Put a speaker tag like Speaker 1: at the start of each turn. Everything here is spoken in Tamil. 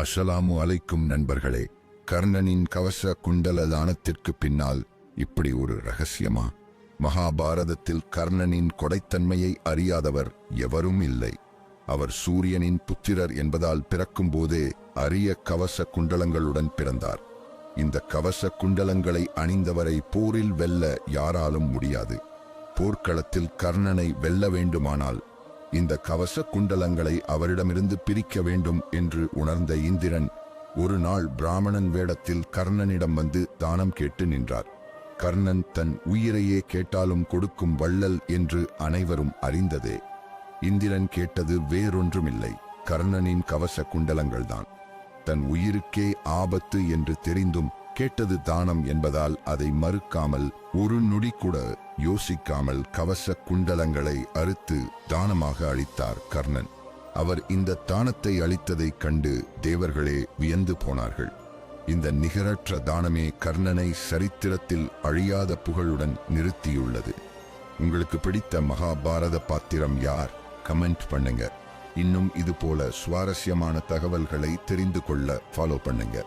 Speaker 1: அஸ்ஸலாமு அலைக்கும் நண்பர்களே கர்ணனின் கவச குண்டல தானத்திற்கு பின்னால் இப்படி ஒரு ரகசியமா? மகாபாரதத்தில் கர்ணனின் கொடைத்தன்மையை அறியாதவர் எவரும் இல்லை. அவர் சூரியனின் புத்திரர் என்பதால் பிறக்கும் போதே அரிய கவச குண்டலங்களுடன் பிறந்தார். இந்த கவச குண்டலங்களை அணிந்தவரை போரில் வெல்ல யாராலும் முடியாது. போர்க்களத்தில் கர்ணனை வெல்ல வேண்டுமானால் இந்த கவச குண்டலங்களை அவரிடமிருந்து பிரிக்க வேண்டும் என்று உணர்ந்த இந்திரன் ஒரு நாள் பிராமணன் வேடத்தில் கர்ணனிடம் வந்து தானம் கேட்டு நின்றார். கர்ணன் தன் உயிரையே கேட்டாலும் கொடுக்கும் வள்ளல் என்று அனைவரும் அறிந்ததே. இந்திரன் கேட்டது வேறொன்றுமில்லை. கர்ணனின் கவச குண்டலங்கள்தான். தன் உயிருக்கே ஆபத்து என்று தெரிந்தும் கேட்டது தானம் என்பதால் அதை மறுக்காமல் ஒரு நொடி கூட யோசிக்காமல் கவச குண்டலங்களை அறுத்து தானமாக அளித்தார் கர்ணன். அவர் இந்த தானத்தை அளித்ததைக் கண்டு தேவர்களே வியந்து போனார்கள். இந்த நிகரற்ற தானமே கர்ணனை சரித்திரத்தில் அழியாத புகழுடன் நிறுத்தியுள்ளது. உங்களுக்கு பிடித்த மகாபாரத பாத்திரம் யார்? கமெண்ட் பண்ணுங்க. இன்னும் இது போல சுவாரஸ்யமான தகவல்களை தெரிந்து கொள்ள ஃபாலோ பண்ணுங்க.